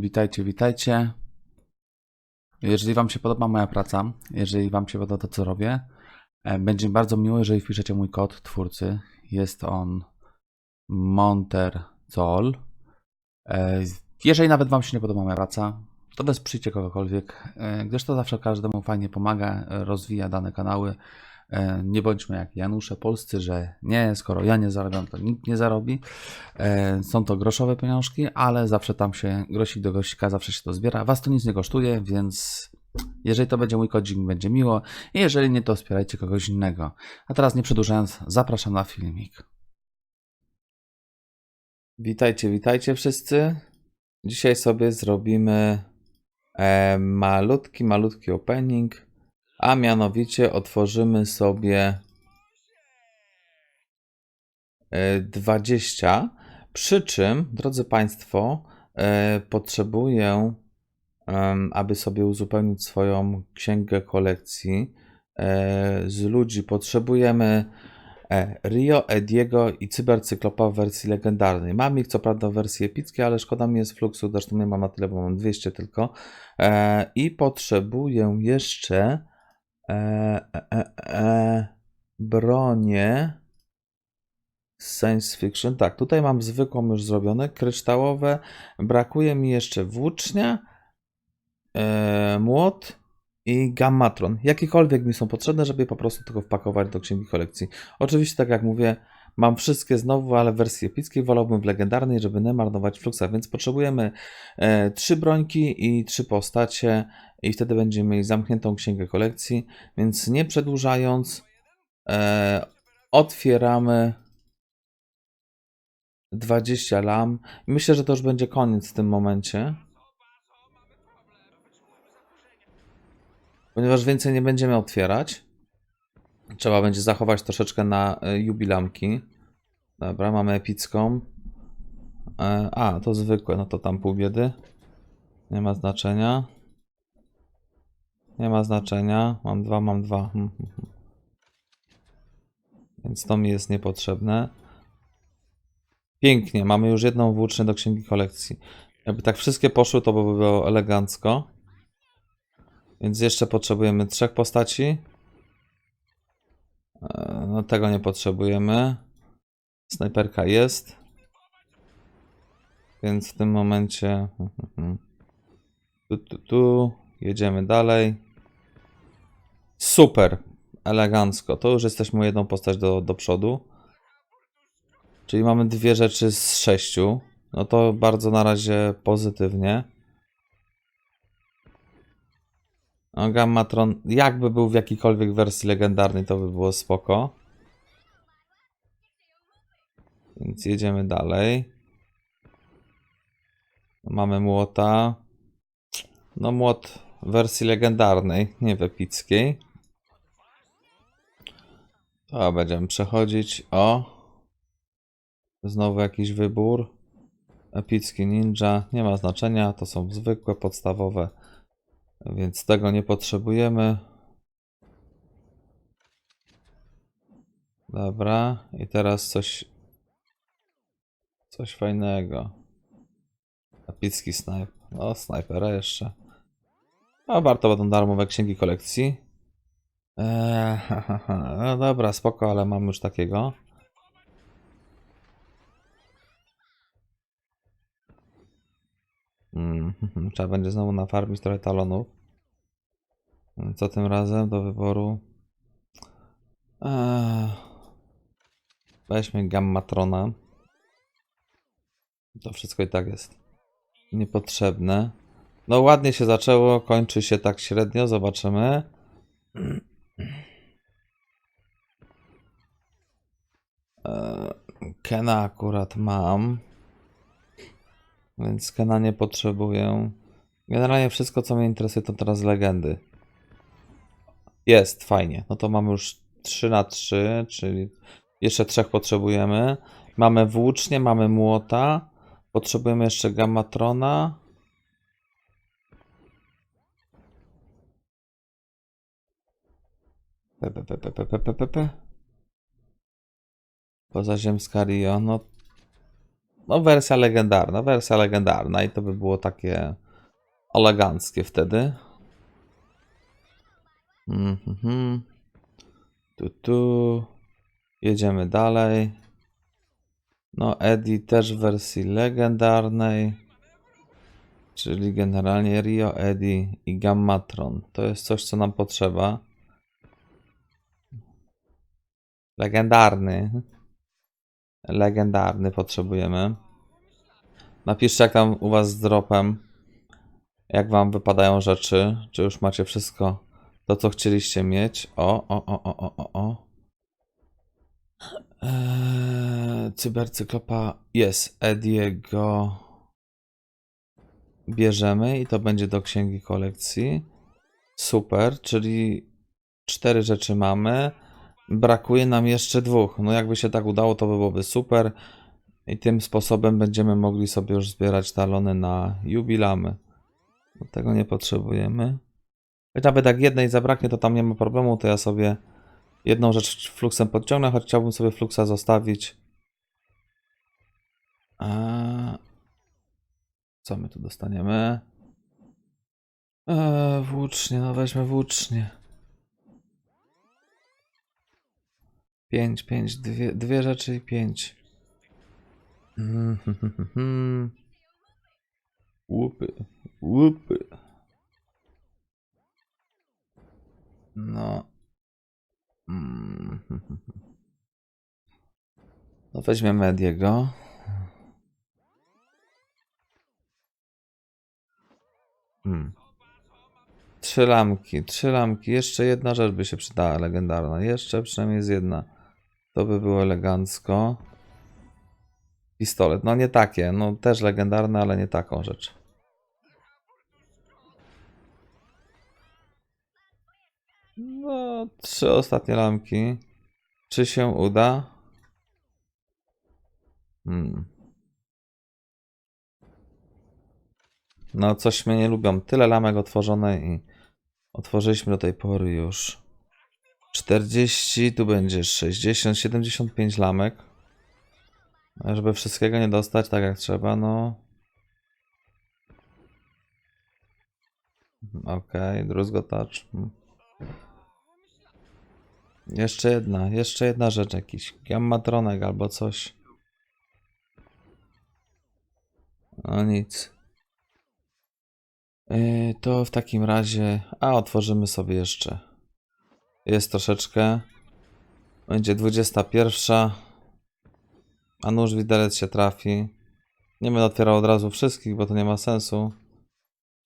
Witajcie, witajcie. Jeżeli Wam się podoba moja praca, jeżeli Wam się podoba to, co robię, e, będzie mi bardzo miło, jeżeli wpiszecie mój kod twórcy. Jest on Monterzol. E, Jeżeli nawet Wam się nie podoba moja praca, to wesprzyjcie kogokolwiek, e, gdyż to zawsze każdemu fajnie pomaga, rozwija dane kanały. E, Nie bądźmy jak Janusze polscy, że nie, skoro ja nie zarabiam, to nikt nie zarobi. E, Są to groszowe pieniążki, ale zawsze tam się grosik do gościka, zawsze się to zbiera. Was to nic nie kosztuje, więc jeżeli to będzie mój kodzik, będzie miło. Jeżeli nie, to wspierajcie kogoś innego. A teraz nie przedłużając, zapraszam na filmik. Witajcie, witajcie wszyscy. Dzisiaj sobie zrobimy e, malutki, malutki opening, a mianowicie otworzymy sobie e, 20. Przy czym, drodzy Państwo, e, potrzebuję, aby sobie uzupełnić swoją księgę kolekcji e, z ludzi, potrzebujemy e, Rio, Ediego i Cybercyklopa w wersji legendarnej. Mam ich co prawda w wersji epickiej, ale szkoda mi jest fluxu, zresztą nie mam na tyle, bo mam 200 tylko. E, I potrzebuję jeszcze e, e, e, e, bronię science fiction. Tak, tutaj mam zwykłą już zrobione, kryształowe. Brakuje mi jeszcze włócznia, e, młot i gammatron. Jakiekolwiek mi są potrzebne, żeby po prostu tylko wpakować do księgi kolekcji. Oczywiście, tak jak mówię, mam wszystkie znowu, ale w wersji epickiej wolałbym w legendarnej, żeby nie marnować fluxa, więc potrzebujemy e, trzy brońki i trzy postacie i wtedy będziemy mieli zamkniętą księgę kolekcji, więc nie przedłużając e, otwieramy 20 lam. Myślę, że to już będzie koniec w tym momencie. Ponieważ więcej nie będziemy otwierać. Trzeba będzie zachować troszeczkę na e, jubilamki. Dobra, mamy epicką. E, A, to zwykłe, no to tam pół biedy. Nie ma znaczenia. Nie ma znaczenia. Mam dwa, mam dwa. Hmm, hmm, hmm. Więc to mi jest niepotrzebne. Pięknie, mamy już jedną włócznię do księgi kolekcji. Jakby tak wszystkie poszły, to by było elegancko. Więc jeszcze potrzebujemy trzech postaci. E, No tego nie potrzebujemy. Snajperka jest. Więc w tym momencie... Tu, tu, tu. Jedziemy dalej. Super. Elegancko. To już jesteśmy jedną postać do, do przodu. Czyli mamy dwie rzeczy z sześciu. No to bardzo na razie pozytywnie. No, Gammatron, jakby był w jakiejkolwiek wersji legendarnej, to by było spoko. Więc jedziemy dalej. Mamy młota. No młot w wersji legendarnej, nie w epickiej. To będziemy przechodzić. O! Znowu jakiś wybór. Epicki ninja. Nie ma znaczenia. To są zwykłe, podstawowe. Więc tego nie potrzebujemy. Dobra. I teraz coś. Coś fajnego. Epicki snajp. No, snajpera jeszcze. No, warto będą darmowe księgi kolekcji. Eee, ha, ha, ha. No dobra, spoko, ale mam już takiego. Mm, trzeba będzie znowu nafarmić trochę talonów. Co tym razem do wyboru? Eee, weźmy Gammatrona. To wszystko i tak jest niepotrzebne. No ładnie się zaczęło, kończy się tak średnio, zobaczymy. Eee, Kena akurat mam. Więc kananie potrzebuję. Generalnie wszystko, co mnie interesuje, to teraz legendy. Jest, fajnie. No to mamy już 3 na 3, czyli jeszcze trzech potrzebujemy. Mamy włócznie, mamy młota. Potrzebujemy jeszcze gamatrona. Pepepepepepepepe. Pozaziemska Rio. No no wersja legendarna, wersja legendarna i to by było takie eleganckie wtedy. Mhm. Tu, tu. Jedziemy dalej. No, Eddie też w wersji legendarnej. Czyli generalnie Rio, Eddie i Gammatron. To jest coś, co nam potrzeba. Legendarny. Legendarny potrzebujemy. Napiszcie, jak tam u was z dropem. Jak wam wypadają rzeczy. Czy już macie wszystko to, co chcieliście mieć. O, o, o, o, o, o, o. Eee, cybercyklopa jest. Ediego bierzemy i to będzie do księgi kolekcji. Super, czyli cztery rzeczy mamy. Brakuje nam jeszcze dwóch. No jakby się tak udało, to by byłoby super. I tym sposobem będziemy mogli sobie już zbierać talony na jubilamy. Tego nie potrzebujemy. Choć nawet jak jednej zabraknie, to tam nie ma problemu, to ja sobie jedną rzecz fluxem podciągnę, choć chciałbym sobie fluxa zostawić. A... Co my tu dostaniemy? Eee, włócznie, no weźmy włócznie. 5, 5, dwie, dwie rzeczy i 5. Łupy, łupy. No. No weźmiemy Ediego. Hmm. Trzy lamki, trzy lamki. Jeszcze jedna rzecz by się przydała legendarna. Jeszcze przynajmniej jest jedna. To by było elegancko. Pistolet. No nie takie. No też legendarne, ale nie taką rzecz. No, trzy ostatnie lamki. Czy się uda? Hmm. No, coś mnie nie lubią. Tyle lamek otworzone i otworzyliśmy do tej pory już 40, tu będzie 60, 75 lamek. A Żeby wszystkiego nie dostać tak jak trzeba, no. Okej, druzgotacz. Hmm. Jeszcze jedna, jeszcze jedna rzecz, jakiś gammatronek albo coś. No nic. Yy, to w takim razie, a otworzymy sobie jeszcze. Jest troszeczkę. Będzie 21. A nóż widelec się trafi. Nie będę otwierał od razu wszystkich, bo to nie ma sensu.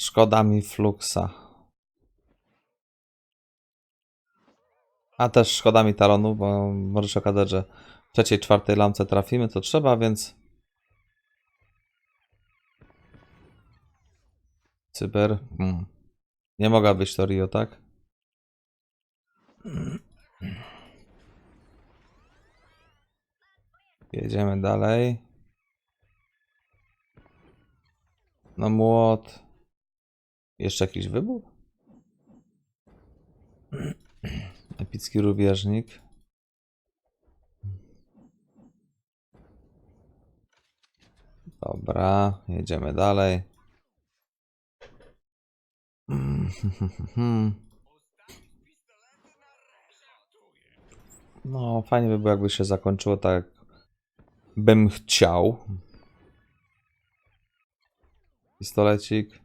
Szkoda mi fluxa. A też szkoda mi talonu, bo może się okazać, że w trzeciej, czwartej lamce trafimy, co trzeba, więc cyber. Hmm. Nie mogła być to Rio, tak? Jedziemy dalej. No młot. Jeszcze jakiś wybór? Epicki rubieżnik. Dobra, jedziemy dalej. No, fajnie by było, jakby się zakończyło tak, bym chciał. Pistolecik.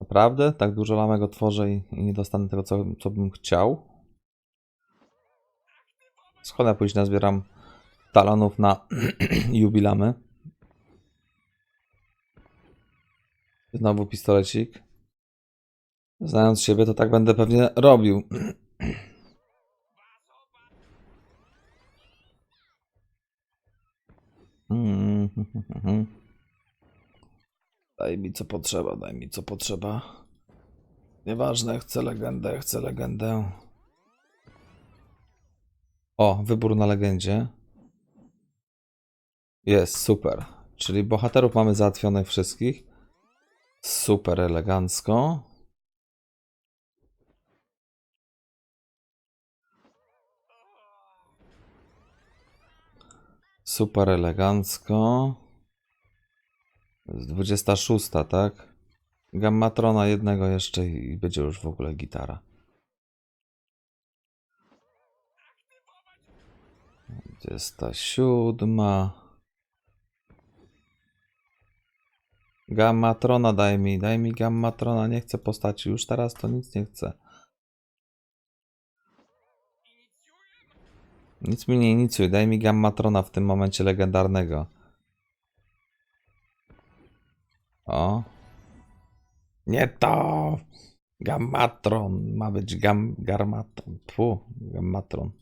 Naprawdę? Tak dużo lamek otworzę i, i nie dostanę tego, co, co bym chciał? Skąd później nazbieram talonów na jubilamy? Znowu pistolecik. Znając siebie, to tak będę pewnie robił. Mm. Daj mi co potrzeba, daj mi co potrzeba. Nieważne, chcę legendę, chcę legendę. O, wybór na legendzie. Jest, super. Czyli bohaterów mamy załatwionych wszystkich. Super elegancko. Super elegancko. Z 26, tak? Gammatrona jednego jeszcze i będzie już w ogóle gitara. Dwudziesta siódma. Gammatrona daj mi, daj mi gammatrona, nie chcę postaci, już teraz to nic nie chcę. Nic mi nie inicjuj, daj mi gammatrona w tym momencie legendarnego. O. Nie to! Gammatron, ma być gam, garmatron. Fu, gammatron.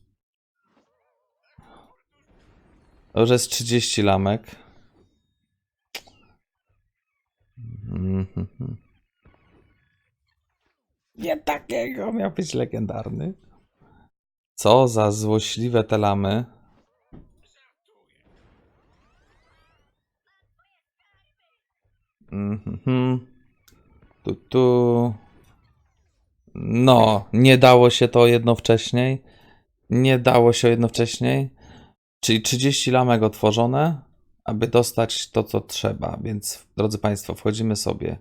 Już jest 30 lamek. Mhm. Nie takiego, miał być legendarny. Co za złośliwe te lamy. Mhm. Tu, tu. No, nie dało się to jedno wcześniej. Nie dało się jedno wcześniej. Czyli 30 lamek otworzone, aby dostać to, co trzeba. Więc, drodzy Państwo, wchodzimy sobie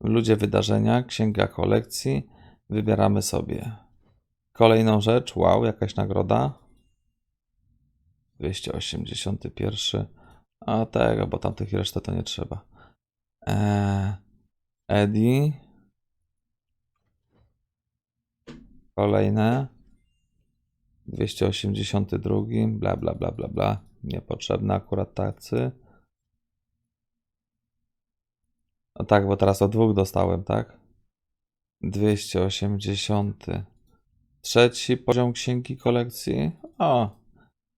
w ludzie wydarzenia, księga kolekcji, wybieramy sobie kolejną rzecz. Wow, jakaś nagroda. 281. A tego, bo tamtych resztę to nie trzeba. Eee, Eddie. Kolejne. 282. Bla, bla, bla, bla, bla. Niepotrzebne akurat tacy. No tak, bo teraz o dwóch dostałem, tak? 280. Trzeci poziom księgi kolekcji. O,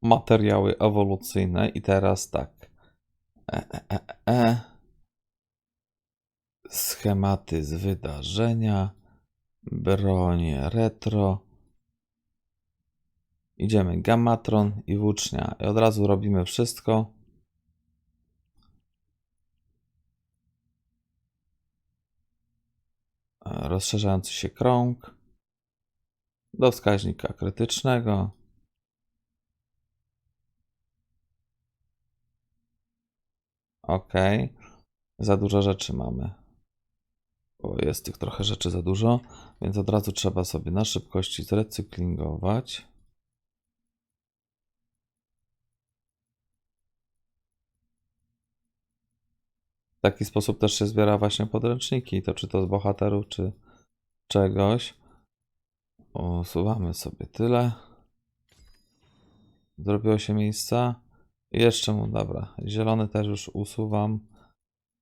materiały ewolucyjne. I teraz tak. E, e, e, e. Schematy z wydarzenia. Bronie retro. Idziemy Gammatron i włócznia. I od razu robimy wszystko. E, Rozszerzający się krąg. Do wskaźnika krytycznego. Ok. Za dużo rzeczy mamy. Bo jest tych trochę rzeczy za dużo, więc od razu trzeba sobie na szybkości zrecyklingować. W taki sposób też się zbiera właśnie podręczniki, to czy to z bohaterów, czy czegoś. Usuwamy sobie tyle. Zrobiło się miejsca. Jeszcze mu, dobra, zielony też już usuwam,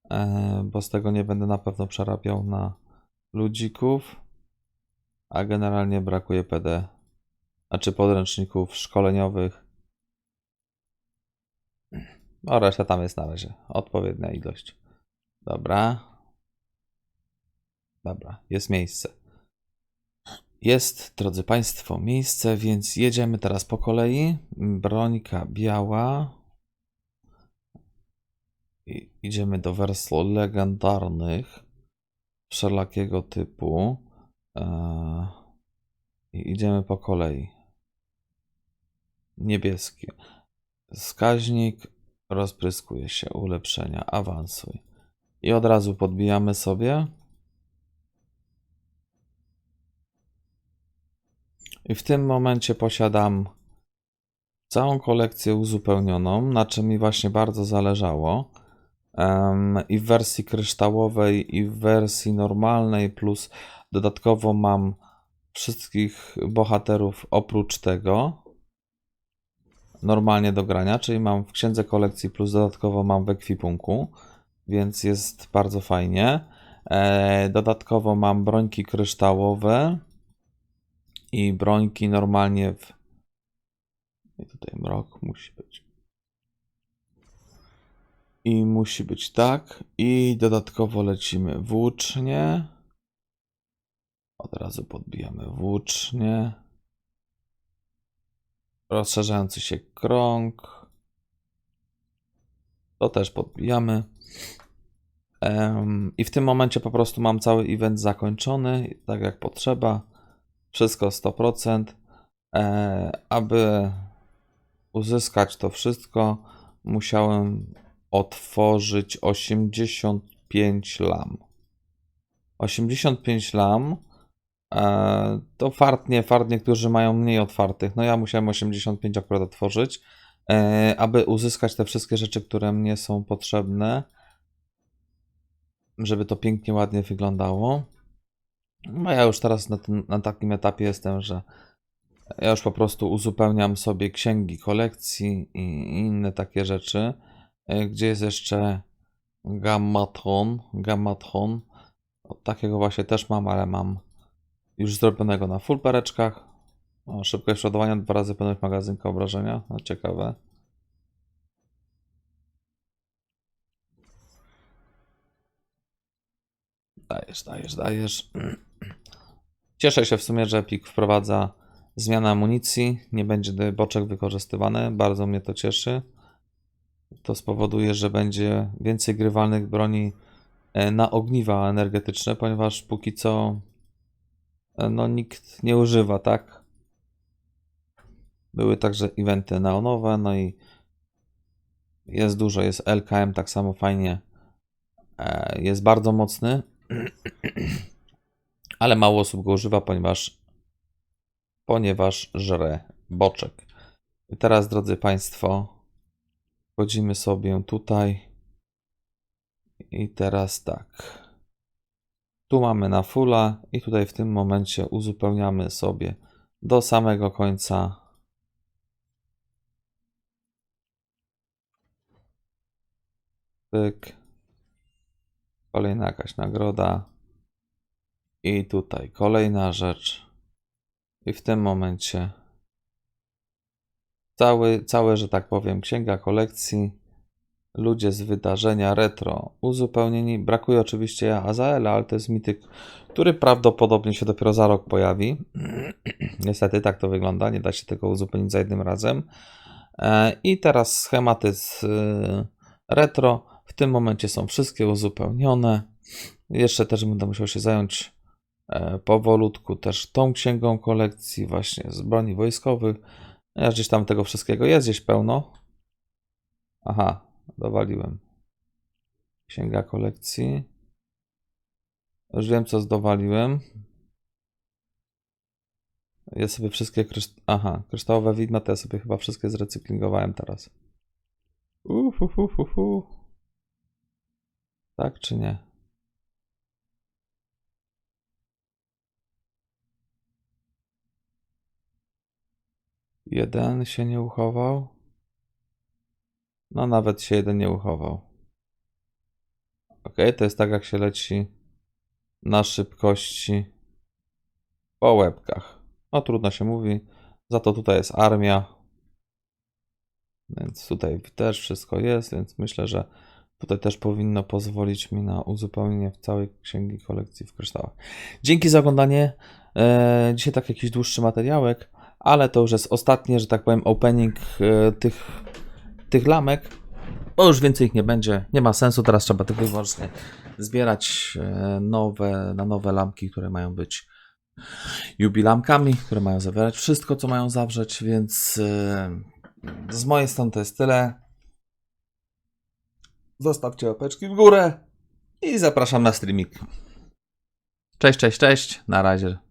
e, bo z tego nie będę na pewno przerabiał na ludzików. A generalnie brakuje PD, znaczy podręczników szkoleniowych. No, reszta tam jest na razie. Odpowiednia ilość. Dobra. Dobra, jest miejsce. Jest, drodzy Państwo, miejsce, więc jedziemy teraz po kolei. Brońka biała. I idziemy do wersji legendarnych wszelakiego typu. Eee, I idziemy po kolei. Niebieski. Wskaźnik rozpryskuje się, ulepszenia, awansuj. I od razu podbijamy sobie. I w tym momencie posiadam całą kolekcję uzupełnioną, na czym mi właśnie bardzo zależało. Em, I w wersji kryształowej, i w wersji normalnej, plus dodatkowo mam wszystkich bohaterów oprócz tego normalnie do grania, czyli mam w księdze kolekcji, plus dodatkowo mam w ekwipunku, więc jest bardzo fajnie. E, dodatkowo mam brońki kryształowe i brońki normalnie w. I tutaj mrok musi być. I musi być tak. I dodatkowo lecimy włócznie. Od razu podbijamy włócznie. Rozszerzający się krąg. To też podbijamy. Em, I w tym momencie po prostu mam cały event zakończony, tak jak potrzeba. Wszystko 100%. E, aby uzyskać to wszystko, musiałem otworzyć 85 lam. 85 lam e, to fartnie, fart niektórzy mają mniej otwartych. No ja musiałem 85 akurat otworzyć, e, aby uzyskać te wszystkie rzeczy, które mnie są potrzebne, żeby to pięknie, ładnie wyglądało. No ja już teraz na, tym, na takim etapie jestem, że ja już po prostu uzupełniam sobie księgi kolekcji i inne takie rzeczy. E, Gdzie jest jeszcze Gammatron? Gammatron. O, takiego właśnie też mam, ale mam już zrobionego na full pereczkach. O, szybkość przodowania, dwa razy pełność magazynka obrażenia. No, ciekawe. Dajesz, dajesz, dajesz. Cieszę się w sumie, że Epic wprowadza zmianę amunicji. Nie będzie boczek wykorzystywany. Bardzo mnie to cieszy. To spowoduje, że będzie więcej grywalnych broni e, na ogniwa energetyczne, ponieważ póki co e, no, nikt nie używa, tak? Były także eventy neonowe, no i jest dużo. Jest LKM tak samo fajnie. e, Jest bardzo mocny, ale mało osób go używa, ponieważ ponieważ żre boczek. I teraz, drodzy Państwo, wchodzimy sobie tutaj i teraz tak. Tu mamy na fulla i tutaj w tym momencie uzupełniamy sobie do samego końca. Pyk. Kolejna jakaś nagroda. I tutaj kolejna rzecz. I w tym momencie cały, całe, że tak powiem, księga kolekcji, ludzie z wydarzenia retro uzupełnieni. Brakuje oczywiście Azaela, ale to jest mityk, który prawdopodobnie się dopiero za rok pojawi. Niestety tak to wygląda, nie da się tego uzupełnić za jednym razem. E, I teraz schematy z y, retro. W tym momencie są wszystkie uzupełnione. Jeszcze też będę musiał się zająć e, powolutku też tą księgą kolekcji właśnie z broni wojskowych. Ja gdzieś tam tego wszystkiego jest gdzieś pełno. Aha, dowaliłem. Księga kolekcji. Już wiem, co zdowaliłem. Ja sobie wszystkie kryszt... Aha, kryształowe widma to ja sobie chyba wszystkie zrecyklingowałem teraz. Uhuhuhuhu. Tak czy nie? Jeden się nie uchował. No, nawet się jeden nie uchował. Ok, to jest tak, jak się leci na szybkości po łebkach. No, trudno się mówi. Za to tutaj jest armia. Więc tutaj też wszystko jest, więc myślę, że tutaj też powinno pozwolić mi na uzupełnienie w całej księgi kolekcji w kryształach. Dzięki za oglądanie. E, Dzisiaj tak jakiś dłuższy materiałek, ale to już jest ostatnie, że tak powiem, opening e, tych, tych lamek. Bo już więcej ich nie będzie. Nie ma sensu. Teraz trzeba tylko i wyłącznie zbierać e, nowe, na nowe lampki, które mają być jubilamkami, które mają zawierać wszystko, co mają zawrzeć, więc z mojej strony to jest tyle. Zostawcie łapeczki w górę i zapraszam na streamik. Cześć, cześć, cześć. Na razie.